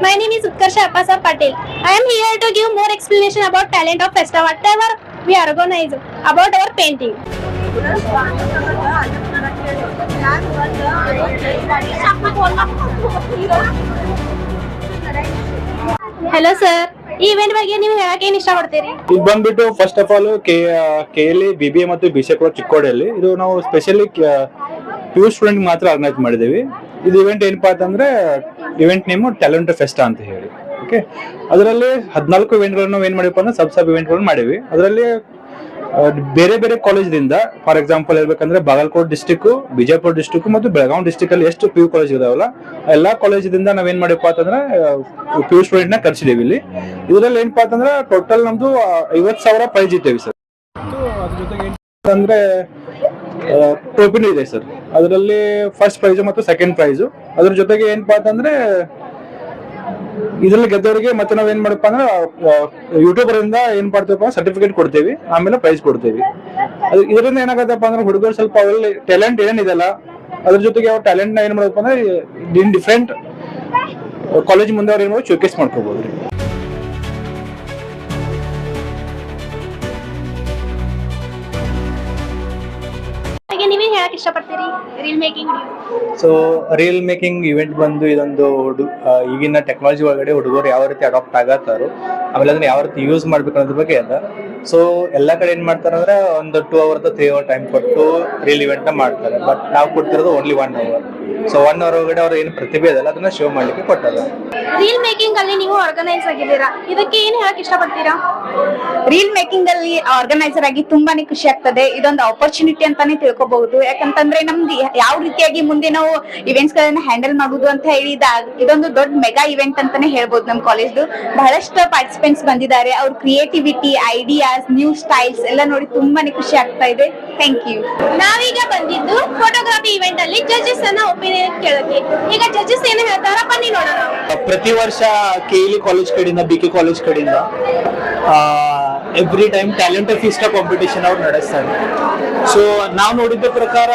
My name is Utkarsha Appasar Patel. I am here to give more explanation about talent of festa, whatever we organize about our painting. Hello sir ಈ event ಬಗ್ಗೆ ನೀವು ಹೇಳಕ್ಕೆ ಏನ್ ಇಷ್ಟಪಡ್ತೀರಿ ಇದು ಬಂದ್ಬಿಟ್ಟು first of all K K L B B ಮತ್ತು B C ಕೂಡ ಚಿಕ್ಕೋಡಿಯಲ್ಲಿ ಇದು ನಾವು ಸ್ಪೆಷಲಿ ಪಿ ಯು ಸ್ಟೂಡೆಂಟ್ ಮಾತ್ರ ಆರ್ಗನೈಸ್ ಮಾಡಿದ್ದೀವಿ ಇದು ಇವೆಂಟ್ ಏನಪ್ಪಾ ಅಂತಂದ್ರೆ ಇವೆಂಟ್ ನೇಮು ಟ್ಯಾಲೆಂಟ್ ಫೆಸ್ಟಾ ಅಂತ ಹೇಳಿ. ಓಕೆ ಅದರಲ್ಲಿ ಹದಿನಾಲ್ಕು ಇವೆಂಟ್ಗಳನ್ನು ನಾವು ಏನ್ ಮಾಡಿಪ್ಪ ಅಂದ್ರೆ ಸಬ್ ಸಬ್ ಇವೆಂಟ್ಗಳನ್ನು ಮಾಡಿವಿ. ಅದರಲ್ಲಿ ಬೇರೆ ಬೇರೆ ಕಾಲೇಜ್ದಿಂದ ಫಾರ್ ಎಕ್ಸಾಂಪಲ್ ಹೇಳ್ಬೇಕಂದ್ರೆ ಬಾಗಲಕೋಟ್ ಡಿಸ್ಟಿಕ್ ಬಿಜಾಪುರ ಡಿಸ್ಟಿಕ್ ಮತ್ತು ಬೆಳಗಾವಿ ಡಿಸ್ಟಿಕ್ ಅಲ್ಲಿ ಎಷ್ಟು ಪಿ ಯು ಕಾಲೇಜ್ ಇದಾವಲ್ಲ ಎಲ್ಲಾ ಕಾಲೇಜಿಂದ ನಾವೇನ್ ಮಾಡಿಪ್ಪ ಅಂತಂದ್ರೆ ಪಿ ಯು ಸ್ಟೂಡೆಂಟ್ನ ಕರ್ಸಿದೀವಿ ಇಲ್ಲಿ. ಇದರಲ್ಲಿ ಏನಪ್ಪಾ ಅಂತಂದ್ರೆ ಟೋಟಲ್ ನಮ್ದು ಐವತ್ ಸಾವಿರ ಪ್ರೈಸ್ ಇದ್ದೇವೆ ಸರ್. ಅದ್ರ ಜೊತೆಗೆ ಅಂದ್ರೆ ಟ್ರೋಫಿನೂ ಇದೆ ಸರ್. ಅದರಲ್ಲಿ ಫಸ್ಟ್ ಪ್ರೈಸ್ ಮತ್ತು ಸೆಕೆಂಡ್ ಪ್ರೈಸು ಅದ್ರ ಜೊತೆಗೆ ಏನಪ್ಪಾ ಅಂತಂದ್ರೆ ಇದ್ರಲ್ಲಿ ಗೆದ್ದವರಿಗೆ ಮತ್ತೆ ನಾವ್ ಏನ್ ಮಾಡಪ್ಪ ಅಂದ್ರೆ ಯೂಟ್ಯೂಬರ್ ಇಂದ ಏನ್ ಮಾಡ್ತೀವಪ್ಪ ಸರ್ಟಿಫಿಕೇಟ್ ಕೊಡ್ತೀವಿ, ಆಮೇಲೆ ಪ್ರೈಸ್ ಕೊಡ್ತೀವಿ. ಅದು ಇದರಿಂದ ಏನಾಗತ್ತಪ್ಪ ಅಂದ್ರೆ ಹುಡುಗರು ಸ್ವಲ್ಪ ಅವರಲ್ಲಿ ಟ್ಯಾಲೆಂಟ್ ಏನಿದೆಲ್ಲ, ಅದ್ರ ಜೊತೆಗೆ ಅವ್ರ ಟ್ಯಾಲೆಂಟ್ನ ಏನ್ ಮಾಡಪ್ಪ ಅಂದ್ರೆ ಡಿಫ್ರೆಂಟ್ ಕಾಲೇಜ್ ಮುಂದೆ ಅವ್ರು ಏನ್ ಮಾಡ್ಬೋದು ಶೋಕೇಸ್ ಮಾಡ್ಕೋಬಹುದು ಹೇಳಕ್ ಇಷ್ಟಪಡ್ತೀರಿ reel making so reel making event ಬಂದು ಇದೊಂದು ಈಗಿನ ಟೆಕ್ನಾಲಜಿ ಒಳಗಡೆ ಹುಡುಗರು ಯಾವ ರೀತಿ ಅಡಾಪ್ಟ್ ಆಗತ್ತಾರೋ, ಆಮೇಲೆ ಅದನ್ನ ಯಾವ ರೀತಿ ಯೂಸ್ ಮಾಡ್ಬೇಕು ಅನ್ನೋದ್ರ ಬಗ್ಗೆ ಅದ. ಸೊ ಎಲ್ಲಾ ಕಡೆ ಏನ್ ಮಾಡ್ತಾರೆ ಅಂದ್ರೆ ಒಂದು two hour three hour time ಕೊಟ್ಟು ರೀಲ್ ಇವೆಂಟ್ನ ಮಾಡ್ತಾರೆ. ಬಟ್ ನಾವು ಕೊಡ್ತಿರೋದು only one hour so one hour ಒಳಗಡೆ ಅವ್ರ ಏನು ಪ್ರತಿಭೆ ಇದೆಲ್ಲ ಅದನ್ನ ಶೋ ಮಾಡ್ಲಿಕ್ಕೆ ಕೊಟ್ಟದ ರೀಲ್ ಮೇಕಿಂಗ್ ಅಲ್ಲಿ ನೀವು ಆರ್ಗನೈಸ್ ಆಗಿದ್ದೀರಾ? ಇದಕ್ಕೆ ಏನು ಹೇಳಕ್ ಇಷ್ಟಪಡ್ತೀರಾ? ರೀಲ್ ಮೇಕಿಂಗ್ ಅಲ್ಲಿ ಆರ್ಗನೈಸರ್ ಆಗಿ ತುಂಬಾನೇ ಖುಷಿ ಆಗ್ತದೆ. ಇದೊಂದು ಆಪರ್ಚುನಿಟಿ ಅಂತಾನೆ ತಿಳ್ಕೊಬಹುದು. ಯಾಕಂತಂದ್ರೆ ನಮ್ದು ಯಾವ ರೀತಿಯಾಗಿ ಮುಂದೆ ನಾವು ಇವೆಂಟ್ಸ್ ಗಳನ್ನ ಹ್ಯಾಂಡಲ್ ಮಾಡುದು ಅಂತ ಹೇಳಿ ಇದೊಂದು ದೊಡ್ಡ ಮೆಗಾ ಇವೆಂಟ್ ಅಂತಾನೆ ಹೇಳ್ಬೋದು ನಮ್ ಕಾಲೇಜ್ದು ಬಹಳಷ್ಟು ಪಾರ್ಟಿಸಿಪೆಂಟ್ಸ್ ಬಂದಿದ್ದಾರೆ. ಅವ್ರ ಕ್ರಿಯೇಟಿವಿಟಿ ಐಡಿಯಾಸ್ ನ್ಯೂ ಸ್ಟೈಲ್ಸ್ ಎಲ್ಲ ನೋಡಿ ತುಂಬಾನೇ ಖುಷಿ ಆಗ್ತಾ ಇದೆ. ಥ್ಯಾಂಕ್ ಯು ನಾವೀಗ ಬಂದಿದ್ದು ಫೋಟೋಗ್ರಫಿ ಇವೆಂಟ್ ಅಲ್ಲಿ ಜಡ್ಜಸ್ ಅನ್ನ ಒಪಿನಿಯನ್ ಕೇಳಕ್ಕೆ ಈಗ ಜಡ್ಜಸ್ ಏನ್ ಹೇಳ್ತಾರ ಬನ್ನಿ ನೋಡೋಣ. ಪ್ರತಿ ವರ್ಷ ಕೆ ಕಾಲೇಜ್ ಕಡೆಯಿಂದ ಬಿ ಕೆ ಕಾಲೇಜ್ ಕಡೆಯಿಂದ every time talent feast competition ಅವ್ರು ನಡೆಸ್ತಾರೆ. ಸೊ ನಾವು ನೋಡಿದ ಪ್ರಕಾರ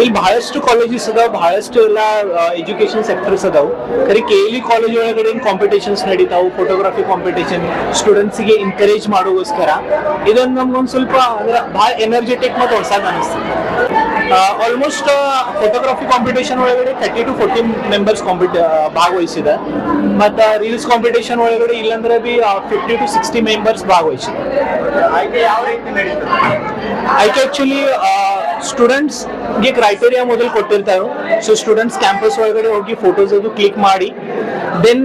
ಇಲ್ಲಿ ಬಹಳಷ್ಟು ಕಾಲೇಜಸ್ ಅದಾವ ಬಹಳಷ್ಟು ಎಲ್ಲ ಎಜುಕೇಶನ್ ಸೆಕ್ಟರ್ಸ್ ಅದಾವ. ಖರೆ ಕೆ ಇಲಿ ಕಾಲೇಜ್ ಒಳಗಡೆ ಕಾಂಪಿಟೇಷನ್ಸ್ ನಡೀತಾವು ಫೋಟೋಗ್ರಫಿ ಕಾಂಪಿಟೇಷನ್ ಸ್ಟೂಡೆಂಟ್ಸ್ಗೆ ಎನ್ಕರೇಜ್ ಮಾಡೋಗೋಸ್ಕರ. ಇದೊಂದು ನಮ್ಗೊಂದು ಸ್ವಲ್ಪ ಅಂದ್ರೆ ಭಾಳ ಎನರ್ಜೆಟಿಕ್ ಮತ್ತು ಹೊಸ ಅನಿಸ್ತದೆ ಆಲ್ಮೋಸ್ಟ್ ಫೋಟೋಗ್ರಫಿ ಕಾಂಪಿಟೇಷನ್ ಒಳಗಡೆ ತರ್ಟಿ ಟು ಫೋರ್ಟೀನ್ ಮೆಂಬರ್ಸ್ ಕಾಂಪಿಟ ಭಾಗವಹಿಸಿದೆ. ಮತ್ತು ರೀಲ್ಸ್ ಕಾಂಪಿಟೇಷನ್ ಒಳಗಡೆ ಇಲ್ಲಂದ್ರೆ ಬಿ ಫಿಫ್ಟಿ ಟು ಸಿಕ್ಸ್ಟಿ ಮೆಂಬರ್ಸ್ ಭಾಗವಹಿಸಿದೆ. ಆಯ್ಕೆ ಆಕ್ಚುಲಿ ಸ್ಟೂಡೆಂಟ್ಸ್ಗೆ ಕ್ರೈಟೇರಿಯಾ ಮೊದಲು ಕೊಟ್ಟಿರ್ತಾರೆ. ಸೊ ಸ್ಟೂಡೆಂಟ್ಸ್ ಕ್ಯಾಂಪಸ್ ಒಳಗಡೆ ಹೋಗಿ ಫೋಟೋಸ್ ಅದು ಕ್ಲಿಕ್ ಮಾಡಿ. ದೆನ್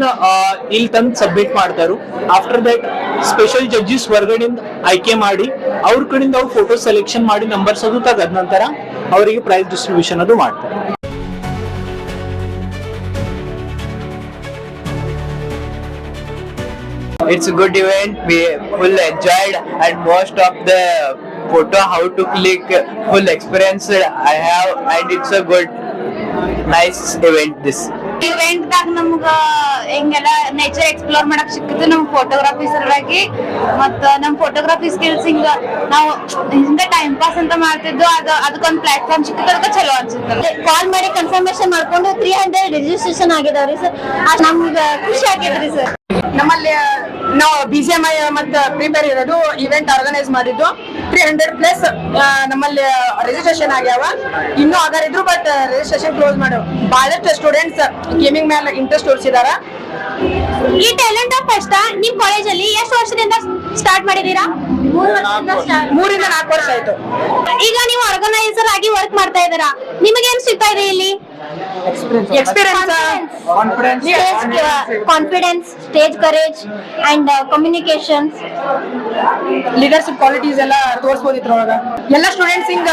ಇಲ್ಲಿ ತಂದು ಸಬ್ಮಿಟ್ ಮಾಡ್ತಾರೆ. ಆಫ್ಟರ್ ದಟ್ ಸ್ಪೆಷಲ್ ಜಡ್ಜಸ್ ಹೊರಗಡೆಯಿಂದ ಆಯ್ಕೆ ಮಾಡಿ. ಅವ್ರ ಕಡೆಯಿಂದ ಅವ್ರು ಫೋಟೋ ಸೆಲೆಕ್ಷನ್ ಮಾಡಿ ನಂಬರ್ಸ್ ಅದು ತೆಗೆದ ನಂತರ ಅವರಿಗೆ ಪ್ರೈಸ್ ಡಿಸ್ಟ್ರಿಬ್ಯೂಷನ್ ಅದು ಮಾಡ್ತಾರೆ. It's a good event. We full enjoyed and most of the photo how to click full experience I have and it's a good nice event this. Event ದಾಗ ನಮ್ಗ ಹಿಂಗೆಲ್ಲ ನೇಚರ್ ಎಕ್ಸ್ಪ್ಲೋರ್ ಮಾಡಕ್ ಸಿಕ್ಕಿತು ನಮ್ photography ಸಲುವಾಗಿ. ಮತ್ತ ನಮ್ ಫೋಟೋಗ್ರಫಿ ಸ್ಕಿಲ್ಸ್ ಹಿಂಗ ನಾವು ಹಿಂಗ ಟೈಮ್ ಪಾಸ್ ಅಂತ ಮಾಡ್ತಿದ್ದು ಅದು ಅದಕ್ಕೊಂದ್ ಪ್ಲಾಟ್ಫಾರ್ಮ್ ಸಿಕ್ಕಿತು ಅದಕ್ಕೆ ಚಲೋ ಅನ್ಸುತ್ತೆ. ಕಾಲ್ ಮಾಡಿ ಕನ್ಫರ್ಮೇಶನ್ ಮಾಡ್ಕೊಂಡು ತ್ರೀ ಹಂಡ್ರೆಡ್ ರಿಜಿಸ್ಟ್ರೇಷನ್ ಆಗಿದಾವ್ರಿ ಸರ್ ನಮ್ಗೆ ಖುಷಿ ಆಗೈತ್ರಿ ಸರ್ ನಮ್ಮಲ್ಲಿ ನಾವು ಬಿ ಸಿ ಎಂ ಐ ಮತ್ತು ಪ್ರಿಪೇರ್ ಇರೋದು ಇವೆಂಟ್ ಆರ್ಗನೈಸ್ ಮಾಡಿದ್ದು. ತ್ರೀ ಹಂಡ್ರೆಡ್ ಪ್ಲಸ್ ನಮ್ಮಲ್ಲಿ ರಿಜಿಸ್ಟ್ರೇಷನ್ ಆಗ್ಯಾವ. ಇನ್ನೂ ಅದರ್ ಇದ್ರು ಬಟ್ ರಿಜಿಸ್ಟ್ರೇಷನ್ ಕ್ಲೋಸ್ ಮಾಡು. ಬಹಳಷ್ಟು ಸ್ಟೂಡೆಂಟ್ಸ್ ಗೇಮಿಂಗ್ ಮೇಲೆ ಇಂಟ್ರೆಸ್ಟ್ ತೋರಿಸಿದಾರ ಈ ಟ್ಯಾಲೆಂಟ್ ಆಫ್ ಫಸ್ಟ್ ನಿಮ್ ಕಾಲೇಜಲ್ಲಿ ಎಷ್ಟು ವರ್ಷದಿಂದ ಸ್ಟಾರ್ಟ್ ಮಾಡಿದೀರಾ. ಮೂರಿಂದ ನಾಲ್ಕು ವರ್ಷ ಆಯ್ತು. ಈಗ ನೀವು ಆರ್ಗನೈಸರ್ ಆಗಿ ವರ್ಕ್ ಮಾಡ್ತಾ ಇದ್ದೀರಾ? ನಿಮಗೆ ಏನ್ ಸಿಗ್ತಾ ಇದೆ ಇಲ್ಲಿ? Experience confidence stage courage and communication leadership qualities ಎಲ್ಲ ತೋರಿಸ್ಬೋದು ಇದ್ರೊಳಗ ಎಲ್ಲ ಸ್ಟೂಡೆಂಟ್ಸ್ ಹಿಂಗ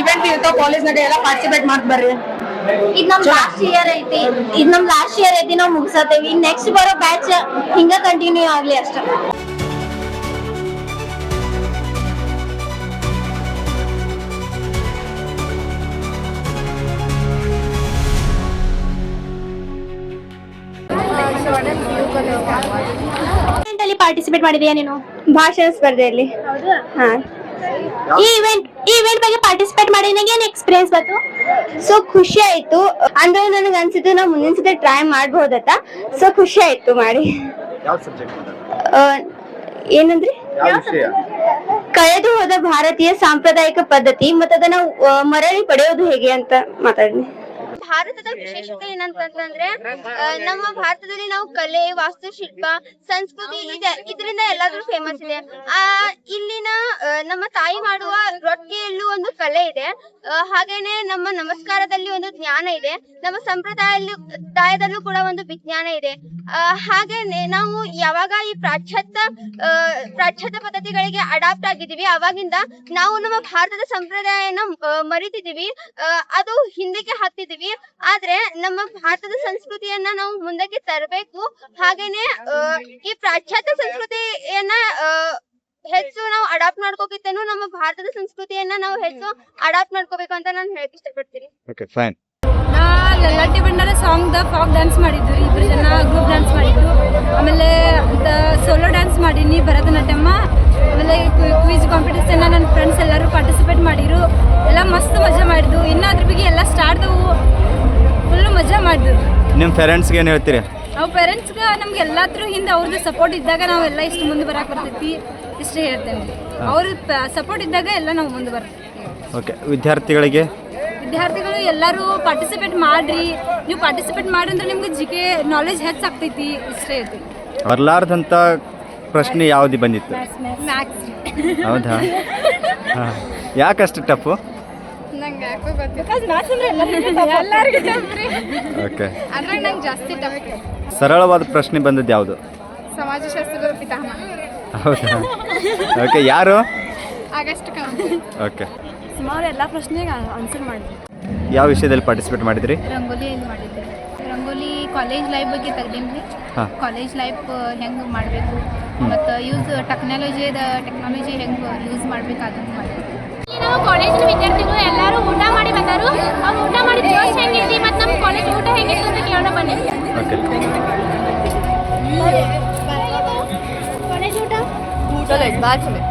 ಇವೆಂಟ್ ಇರ್ತಾವ ಕಾಲೇಜ್ನಾಗ ಎಲ್ಲ ಪಾರ್ಟಿಸಿಪೇಟ್ ಬರ್ರಿ. ಇದ್ ನಮ್ ಲಾಸ್ಟ್ ಇಯರ್ ಐತಿ. ಇದ್ ನಮ್ ಲಾಸ್ಟ್ ಇಯರ್ ಐತಿ ನಾವ್ ಮುಗಿಸತೇವಿ. ನೆಕ್ಸ್ಟ್ ಬರೋ ಬ್ಯಾಚ್ ಹಿಂಗ ಕಂಟಿನ್ಯೂ ಆಗ್ಲಿ ಅಷ್ಟ. ಪಾರ್ಟಿಸಿಪೇಟ್ ಮಾಡಿದೀಯಾ ನೀನು? ಭಾಷಣ ಸ್ಪರ್ಧೆಯಲ್ಲಿ. ಹಾ. ಈ ಇವೆಂಟ್ ಈ ಇವೆಂಟ್ ಬಗ್ಗೆ ಪಾರ್ಟಿಸಿಪೇಟ್ ಮಾಡಿ ನನಗೆ ಏನ್ ಎಕ್ಸ್ಪೀರಿಯನ್ಸ್ ಬಂತು? ಸೊ ಖುಷಿ ಆಯ್ತು. ಅಂದ್ರೆ ನನಗೆ ಅನ್ಸಿದ್ದು ನಾ ಮುಂದಿನ ಸತಿ ಟ್ರೈ ಮಾಡ್ಬೋದತ್ತ. ಸೊ ಖುಷಿ ಆಯ್ತು ಮಾಡಿ. ಏನಂದ್ರಿ? ಕಳೆದು ಹೋದ ಭಾರತೀಯ ಸಾಂಪ್ರದಾಯಿಕ ಪದ್ಧತಿ ಮತ್ತದನ್ನ ಮರಳಿ ಪಡೆಯೋದು ಹೇಗೆ ಅಂತ ಮಾತಾಡಿ ಭಾರತದ ವಿಶೇಷತೆ ಏನಂತಂದ್ರೆ ನಮ್ಮ ಭಾರತದಲ್ಲಿ ನಾವು ಕಲೆ ವಾಸ್ತುಶಿಲ್ಪ ಸಂಸ್ಕೃತಿ ಇದೆ. ಇದರಿಂದ ಎಲ್ಲಾದ್ರೂ ಫೇಮಸ್ ಇದೆ. ಆ ಇಲ್ಲಿನ ನಮ್ಮ ತಾಯಿ ಮಾಡುವ ರೊಟ್ಟಿಯಲ್ಲೂ ಒಂದು ಕಲೆ ಇದೆ. ಹಾಗೇನೆ ನಮ್ಮ ನಮಸ್ಕಾರದಲ್ಲಿ ಒಂದು ಜ್ಞಾನ ಇದೆ. ನಮ್ಮ ಸಂಪ್ರದಾಯದಲ್ಲೂ ದಾಯದಲ್ಲೂ ಕೂಡ ಒಂದು ವಿಜ್ಞಾನ ಇದೆ. ಹಾಗೇನೆ ನಾವು ಯಾವಾಗ ಈ ಪಾಶ್ಚಾತ್ಯ ಪ್ರಾಚ್ಯತ ಪಾಶ್ಚಾತ್ಯ ಪದ್ಧತಿಗಳಿಗೆ ಅಡಾಪ್ಟ್ ಆಗಿದ್ದೀವಿ ಅವಾಗಿಂದ ನಾವು ನಮ್ಮ ಭಾರತದ ಸಂಪ್ರದಾಯನ ಮರಿತಿದ್ದೀವಿ. ಮರಿತಿದೀವಿ ಅದು ಹಿಂದಕ್ಕೆ ಹಾಕ್ತಿದೀವಿ ಆದ್ರೆ ನಮ್ಮ ಭಾರತದ ಸಂಸ್ಕೃತಿಯನ್ನ ನಾವು ಮುಂದಕ್ಕೆ ತರಬೇಕು. ಹಾಗೇನೆ ಈ ಪಾಶ್ಚಾತ್ಯ ಸಂಸ್ಕೃತಿಯನ್ನ ಆ, ಹೆಚ್ಚು ನಾವು ಅಡಾಪ್ಟ್ ಮಾಡ್ಕೋಕಿತ್ತೇನು ನಮ್ಮ ಭಾರತದ ಸಂಸ್ಕೃತಿಯನ್ನ ನಾವು ಹೆಚ್ಚು ಅಡಾಪ್ಟ್ ಮಾಡ್ಕೋಬೇಕು ಅಂತ ನಾನು ಹೇಳಕ್ ಇಷ್ಟಪಡ್ತೀನಿ. ಓಕೆ ಫೈನ್ ನಾ ಲಲ್ಲಾಟಿ ಬಂಡಾರ ಸಾಂಗ್ದ ಫಾಕ್ ಡ್ಯಾನ್ಸ್ ಮಾಡಿದ್ದು ಇಬ್ರು ಜನ ಗ್ರೂಪ್ ಡ್ಯಾನ್ಸ್ ಮಾಡಿದ್ದು. ಆಮೇಲೆ ಸೋಲೋ ಡ್ಯಾನ್ಸ್ ಮಾಡೀನಿ ಭರತನಾಟ್ಯಮ್ಮ. ಆಮೇಲೆ ಕ್ವಿಜ್ ಕಾಂಪಿಟೇಷನ್ನ ನನ್ನ ಫ್ರೆಂಡ್ಸ್ ಎಲ್ಲರೂ ಪಾರ್ಟಿಸಿಪೇಟ್ ಮಾಡಿರು. ಎಲ್ಲ ಮಸ್ತ್ ಮಜಾ ಮಾಡಿದ್ವು. ಇನ್ನು ಅದ್ರ ಬಗ್ಗೆ ಎಲ್ಲ ಸ್ಟಾರ್ಟ್ದವು ಫುಲ್ಲು ಮಜಾ ಮಾಡಿದ್ರು ನಿಮ್ಮ ಪೇರೆಂಟ್ಸ್ಗೆ ಏನು ಹೇಳ್ತೀರಿ? ನಾವು ಪೇರೆಂಟ್ಸ್ಗೆ ನಮ್ಗೆ ಎಲ್ಲಾದ್ರೂ ಹಿಂದೆ ಅವ್ರದ್ದು ಸಪೋರ್ಟ್ ಇದ್ದಾಗ ನಾವೆಲ್ಲ ಇಷ್ಟು ಮುಂದೆ ಬರಕ್ಕೆ ಬರ್ತೈತಿ. ಇಷ್ಟೇ ಹೇಳ್ತೇನೆ. ಅವ್ರ ಸಪೋರ್ಟ್ ಇದ್ದಾಗ ಎಲ್ಲ ನಾವು ಮುಂದೆ ಬರ್ತೀವಿ ಓಕೆ ವಿದ್ಯಾರ್ಥಿಗಳಿಗೆ? ವಿದ್ಯಾರ್ಥಿಗಳು ಎಲ್ಲರೂ ಪಾರ್ಟಿಸಿಪೇಟ್ ಮಾಡ್ರಿ. ನೀವು ಪಾರ್ಟಿಸಿಪೇಟ್ ಮಾಡಿ ಅಂದ್ರೆ ನಿಮ್ಗೆ ಜಿ ಕೆ ನಾಲೆಜ್ ಹೆಚ್ಚಾಗ್ತೈತಿ ಇಷ್ಟೇ ಐತಿ ಬರಲಾರ್ದಂಥ ಪ್ರಶ್ನೆ ಯಾವ್ದು ಬಂದಿತ್ತು? ಮ್ಯಾಥ್ಸ್ ಹೌದಾ? ಹಾಂ. ಯಾಕಷ್ಟು ಟಫು ನಂಗೆ ಯಾಕೋ ಎಲ್ಲರಿಗೂ ಓಕೆ ಅದ್ರಾಗ ನಂಗೆ ಜಾಸ್ತಿ ಟಫ್ ಸರಳವಾದ ಪ್ರಶ್ನೆ ಬಂದದ್ದು ಯಾವುದು? ಸಮಾಜಶಾಸ್ತ್ರದ ಪಿತಾಮಹ. ಹೌದಾ? ಓಕೆ ಯಾರು? ಆಗಸ್ಟ್ ಓಕೆ ಸುಮಾರು ಎಲ್ಲ ಪ್ರಶ್ನೆಗೆ ಆನ್ಸರ್ ಮಾಡಿದ್ವಿ. ಯಾವ ವಿಷಯದಲ್ಲಿ ಪಾರ್ಟಿಸಿಪೇಟ್ ಮಾಡಿದ್ರಿ? ರಂಗೋಲಿ ಇದು ಮಾಡಿದ್ವಿ. ರಂಗೋಲಿ ಕಾಲೇಜ್ ಲೈಫ್ ಬಗ್ಗೆ ತೆಗ್ದೀನಿ ಕಾಲೇಜ್ ಲೈಫ್ ಹೆಂಗೆ ಮಾಡಬೇಕು? ಮತ್ತು ಯೂಸ್ ಟೆಕ್ನಾಲಜಿದ ಟೆಕ್ನಾಲಜಿ ಹೆಂಗೆ ಯೂಸ್ ಮಾಡ್ಬೇಕು ಅದನ್ನು ಮಾಡಿದ್ವಿ. ನಾವು ಕಾಲೇಜಿನ ವಿದ್ಯಾರ್ಥಿಗಳು ಎಲ್ಲರೂ ಊಟ ಮಾಡಿ ಬಂದರು. ಅವ್ರು ಊಟ ಮಾಡಿ ಜೋಶ್ ಹೆಂಗಿದ್ವಿ ಮತ್ತು ನಮ್ಮ ಕಾಲೇಜ್ ಊಟ ಹೆಂಗಿತ್ತು ಅಂತ ಕೇಳೋಣ ಬನ್ನಿ. ಕಾಲೇಜ್ ಊಟ? ಭಾಳ ಅವ್ರು